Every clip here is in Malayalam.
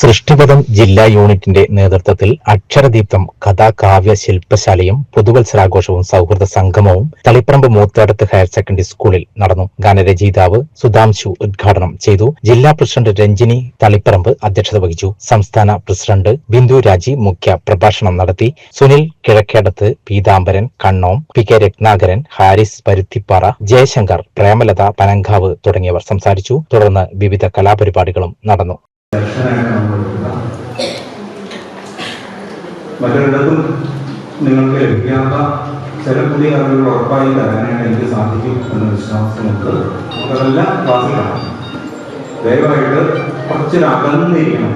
സൃഷ്ടിപഥം ജില്ലാ യൂണിറ്റിന്റെ നേതൃത്വത്തിൽ അക്ഷരദീപ്തം കഥാകാവ്യ ശില്പശാലയും പുതുവത്സരാഘോഷവും സൗഹൃദ സംഗമവും തളിപ്പറമ്പ് മൂത്തേടത്ത് ഹയർ സെക്കൻഡറി സ്കൂളിൽ നടന്നു. ഗാനരചയിതാവ് സുധാംശു ഉദ്ഘാടനം ചെയ്തു. ജില്ലാ പ്രസിഡന്റ് രഞ്ജിനി തളിപ്പറമ്പ് അധ്യക്ഷത വഹിച്ചു. സംസ്ഥാന പ്രസിഡന്റ് ബിന്ദു രാജി മുഖ്യ പ്രഭാഷണം നടത്തി. സുനിൽ കിഴക്കേടത്ത് പീതാംബരൻ കണ്ണോം പി കെ രത്നാകരൻ ഹാരിസ് പരുത്തിപ്പാറ ജയശങ്കർ പ്രേമലത പനങ്കാവ് തുടങ്ങിയവർ സംസാരിച്ചു. തുടർന്ന് വിവിധ കലാപരിപാടികളും നടന്നു. മറ്റൊരിടത്തും നിങ്ങൾക്ക് ലഭിക്കാത്ത ചില പുതിയ അറിവുകൾ ഉറപ്പായി തരാനായിട്ട് എനിക്ക് സാധിക്കും എന്ന വിശ്വാസമുണ്ട്. നമുക്കതെല്ലാം ക്ലാസ്സിലാണ് ദയവായിട്ട് കുറച്ചൊരു അകന്നിരിക്കണം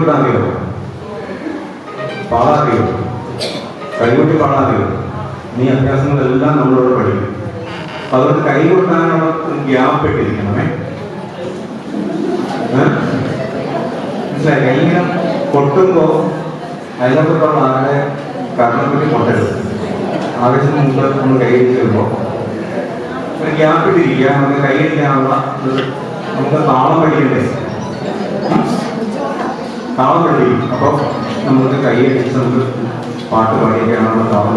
പാടാക്കിയോ? പാടാറിയോ കൈകൊട്ടി പാടാക്കിയോ? നീ അഭ്യാസങ്ങളെല്ലാം നമ്മളോട് പഠിക്കും. അതുകൊണ്ട് കൈകൊട്ടാനുള്ള ഗ്യാപ്പ് ഇട്ടിരിക്കണമേ. മനസ്സിലായി. കൈയിങ്ങനെ കൊട്ടുമ്പോ അതിനകത്തുള്ള ആളെ കൂടി പൊട്ടരുത്. ആവശ്യത്തിന് മുമ്പ് നമ്മൾ കൈയടിച്ച് വരുമ്പോൾ ഒരു ഗ്യാപ്പ് ഇട്ടിരിക്കുക. നമുക്ക് കൈയടിക്കാനുള്ള നമുക്ക് താളം പഠിക്കണ്ടേ? താളം പഠിക്കും അപ്പോൾ നമുക്ക് കൈയടിച്ച് നമുക്ക് പാട്ട് പാടിക്കാനുള്ള താളം